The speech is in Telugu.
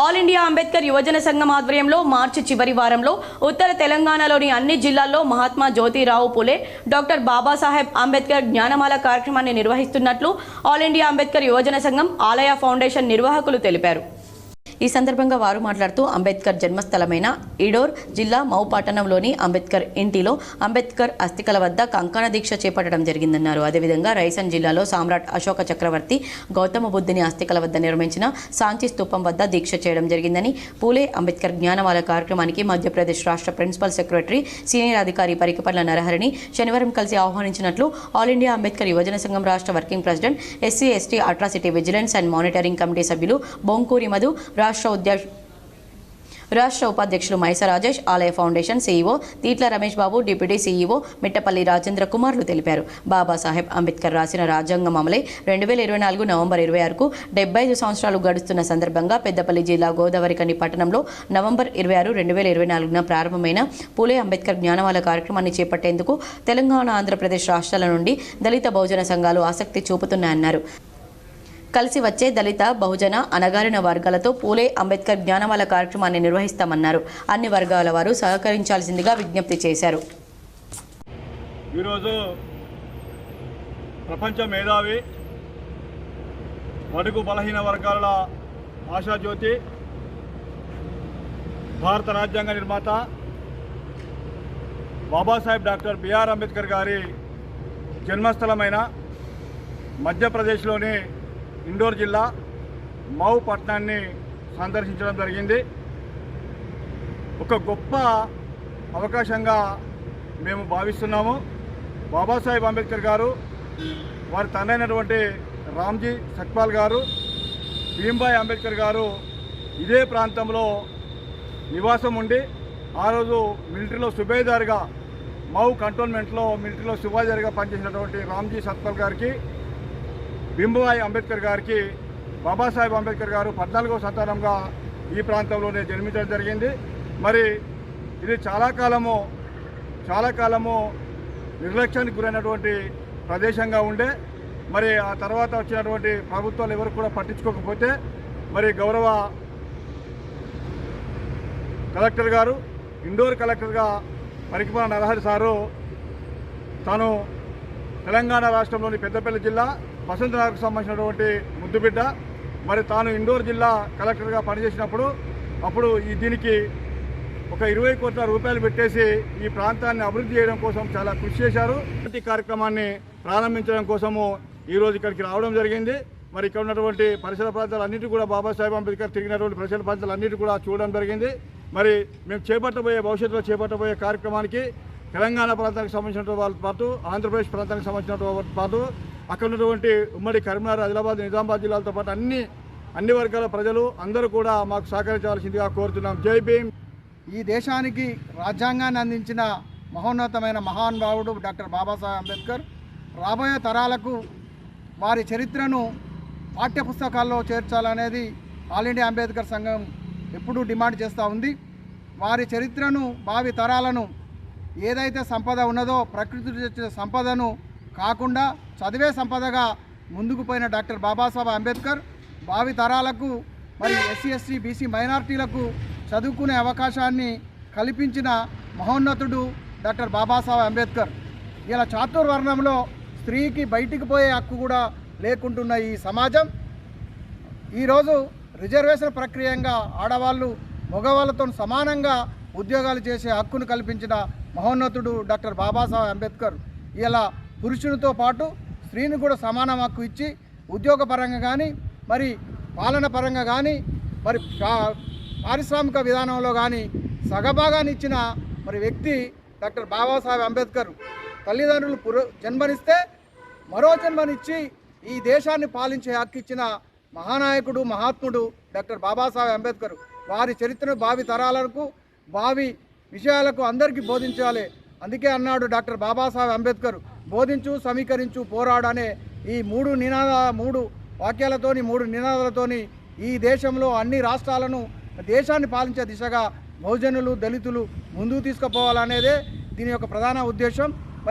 ఆల్ ఇండియా అంబేద్కర్ యువజన సంఘం ఆధ్వర్యంలో మార్చి చివరి వారంలో ఉత్తర తెలంగాణలోని అన్ని జిల్లాల్లో మహాత్మా జ్యోతిరావు పులే డాక్టర్ బాబాసాహెబ్ అంబేద్కర్ జ్ఞానమాల కార్యక్రమాన్ని నిర్వహిస్తున్నట్లు ఆల్ ఇండియా అంబేద్కర్ యువజన సంఘం ఆలయ ఫౌండేషన్ నిర్వాహకులు తెలిపారు. ఈ సందర్భంగా వారు మాట్లాడుతూ అంబేద్కర్ జన్మస్థలమైన ఇడోర్ జిల్లా మౌ పట్టణంలోని అంబేద్కర్ ఇంటిలో అంబేద్కర్ అస్థికల వద్ద కంకణ దీక్ష చేపట్టడం జరిగిందన్నారు. అదేవిధంగా రైసన్ జిల్లాలో సామ్రాట్ అశోక చక్రవర్తి గౌతమ బుద్ధుని అస్థికల వద్ద నిర్మించిన శాంతి స్తూపం వద్ద దీక్ష చేయడం జరిగిందని పూలే అంబేద్కర్ జ్ఞానవాల కార్యక్రమానికి మధ్యప్రదేశ్ రాష్ట్ర ప్రిన్సిపల్ సెక్రటరీ సీనియర్ అధికారి పరికపల్ల నరహరిని శనివారం కలిసి ఆహ్వానించినట్లు ఆల్ ఇండియా అంబేద్కర్ యువజన సంఘం రాష్ట్ర working president SC ST atrocity vigilance and monitoring committee సభ్యులు బొంకూరి మధు రాష్ట్ర రాష్ట్ర ఉద్యోగ రాష్ట్ర ఉపాధ్యక్షులు Maisa Rajesh Alaya foundation CEO Teetla Ramesh Babu deputy CEO Mittapalli Rajendra కుమార్లు తెలిపారు. బాబాసాహెబ్ అంబేద్కర్ రాసిన రాజ్యాంగం అమలై రెండు వేల ఇరవై నాలుగు నవంబర్ ఇరవై ఆరుకు డెబ్బై ఐదు సంవత్సరాలు గడుస్తున్న సందర్భంగా పెద్దపల్లి జిల్లా గోదావరికని పట్టణంలో నవంబర్ ఇరవై ఆరు రెండు వేల ఇరవై నాలుగున ప్రారంభమైన పూలే అంబేద్కర్ జ్ఞానవాల కార్యక్రమాన్ని చేపట్టేందుకు తెలంగాణ ఆంధ్రప్రదేశ్ రాష్ట్రాల నుండి దళిత బహుజన సంఘాలు ఆసక్తి చూపుతున్నాయన్నారు. కలిసి వచ్చే దళిత బహుజన అనగారిన వర్గాలతో పూలే అంబేద్కర్ జ్ఞానమాల కార్యక్రమాన్ని నిర్వహిస్తామన్నారు. అన్ని వర్గాల వారు సహకరించాల్సిందిగా విజ్ఞప్తి చేశారు. ఈరోజు ప్రపంచ మేధావి బడుగు బలహీన వర్గాల ఆశాజ్యోతి భారత రాజ్యాంగ నిర్మాత బాబాసాహెబ్ డాక్టర్ బిఆర్ అంబేద్కర్ గారి జన్మస్థలమైన మధ్యప్రదేశ్లోని ఇండోర్ జిల్లా మౌ పట్టణాన్ని సందర్శించడం జరిగింది. ఒక గొప్ప అవకాశంగా మేము భావిస్తున్నాము. బాబాసాహెబ్ అంబేద్కర్ గారు వారి తండ్రైనటువంటి రామ్జీ సక్పాల్ గారు భీంబాయ్ అంబేద్కర్ గారు ఇదే ప్రాంతంలో నివాసం ఉండి ఆ రోజు మిలిటరీలో సుబేదార్గా మౌ కంటోన్మెంట్లో మిలిటరీలో సుబేదార్గా పనిచేసినటువంటి రామ్జీ సత్పాల్ గారికి భీంబాయ్ అంబేద్కర్ గారికి బాబాసాహెబ్ అంబేద్కర్ గారు పద్నాలుగవ సంతానంగా ఈ ప్రాంతంలోనే జన్మించడం జరిగింది. మరి ఇది చాలా కాలము చాలా కాలము నిర్లక్ష్యానికి గురైనటువంటి ప్రదేశంగా ఉండే. మరి ఆ తర్వాత వచ్చినటువంటి ప్రభుత్వాలు ఎవరు కూడా పట్టించుకోకపోతే మరి గౌరవ కలెక్టర్ గారు ఇండోర్ కలెక్టర్గా పరికిపాల నరహరి సారు తాను తెలంగాణ రాష్ట్రంలోని పెద్దపల్లి జిల్లా వసంతనగర్కు సంబంధించినటువంటి ముద్దుబిడ్డ మరి తాను ఇండోర్ జిల్లా కలెక్టర్గా పనిచేసినప్పుడు అప్పుడు ఈ దీనికి ఒక ఇరవై కోట్ల రూపాయలు పెట్టేసి ఈ ప్రాంతాన్ని అభివృద్ధి చేయడం కోసం చాలా కృషి చేశారు. ప్రతి కార్యక్రమాన్ని ప్రారంభించడం కోసము ఈరోజు ఇక్కడికి రావడం జరిగింది. మరి ఇక్కడ ఉన్నటువంటి పరిసర ప్రాంతాలన్నిటి కూడా బాబాసాహెబ్ అంబేద్కర్ తిరిగినటువంటి పరిసర ప్రాంతాలన్నిటి కూడా చూడడం జరిగింది. మరి మేము చేపట్టబోయే భవిష్యత్తులో చేపట్టబోయే కార్యక్రమానికి తెలంగాణ ప్రాంతానికి సంబంధించిన వాళ్ళతో పాటు ఆంధ్రప్రదేశ్ ప్రాంతానికి సంబంధించిన వాళ్ళతో పాటు అక్కడ ఉన్నటువంటి ఉమ్మడి కరీంనగర్ ఆదిలాబాద్ నిజామాబాద్ జిల్లాలతో పాటు అన్ని అన్ని వర్గాల ప్రజలు అందరూ కూడా మాకు సహకరించాల్సిందిగా కోరుతున్నాం. జై భీమ్. ఈ దేశానికి రాజ్యాంగాన్ని అందించిన మహోన్నతమైన మహానుభావుడు డాక్టర్ బాబాసాహెబ్ అంబేద్కర్ రాబోయే తరాలకు వారి చరిత్రను పాఠ్యపుస్తకాల్లో చేర్చాలనేది ఆల్ ఇండియా అంబేద్కర్ సంఘం ఎప్పుడూ డిమాండ్ చేస్తూ ఉంది. వారి చరిత్రను భావి తరాలను ఏదైతే సంపద ఉన్నదో ప్రకృతి సంపదను కాకుండా చదివే సంపదగా ముందుకు పోయిన డాక్టర్ బాబాసాహెబ్ అంబేద్కర్ భావి తరాలకు మరి ఎస్సీ ఎస్టీ బీసీ మైనార్టీలకు చదువుకునే అవకాశాన్ని కల్పించిన మహోన్నతుడు డాక్టర్ బాబాసాహెబ్ అంబేద్కర్. ఇలా చాతుర్వర్ణంలో స్త్రీకి బయటికి పోయే హక్కు కూడా లేకుంటున్న ఈ సమాజం. ఈరోజు రిజర్వేషన్ ప్రక్రియంగా ఆడవాళ్ళు మగవాళ్ళతో సమానంగా ఉద్యోగాలు చేసే హక్కును కల్పించిన మహోన్నతుడు డాక్టర్ బాబాసాహెబ్ అంబేద్కర్. ఇలా పురుషునితో పాటు స్త్రీని కూడా సమాన హక్కు ఇచ్చి ఉద్యోగపరంగా కానీ మరి పాలన పరంగా కానీ మరి పారిశ్రామిక విధానంలో కానీ సగభాగాన్ని ఇచ్చిన మరి వ్యక్తి డాక్టర్ బాబాసాహెబ్ అంబేద్కర్ తల్లిదండ్రులు పురు జన్మనిస్తే మరో జన్మనిచ్చి ఈ దేశాన్ని పాలించే హక్కు ఇచ్చిన మహానాయకుడు మహాత్ముడు డాక్టర్ బాబాసాహెబ్ అంబేద్కర్ వారి చరిత్రను భావి తరాలకు భావి విషయాలకు అందరికీ బోధించాలి. అందుకే అన్నాడు డాక్టర్ బాబాసాహెబ్ అంబేద్కర్. బోధించు సమీకరించు పోరాడు అనే ఈ మూడు నినాద మూడు వాక్యాలతోని మూడు నినాదాలతోని ఈ దేశంలో అన్ని రాష్ట్రాలను దేశాన్ని పాలించే దిశగా బహుజనులు దళితులు ముందుకు తీసుకుపోవాలనేదే దీని యొక్క ప్రధాన ఉద్దేశం.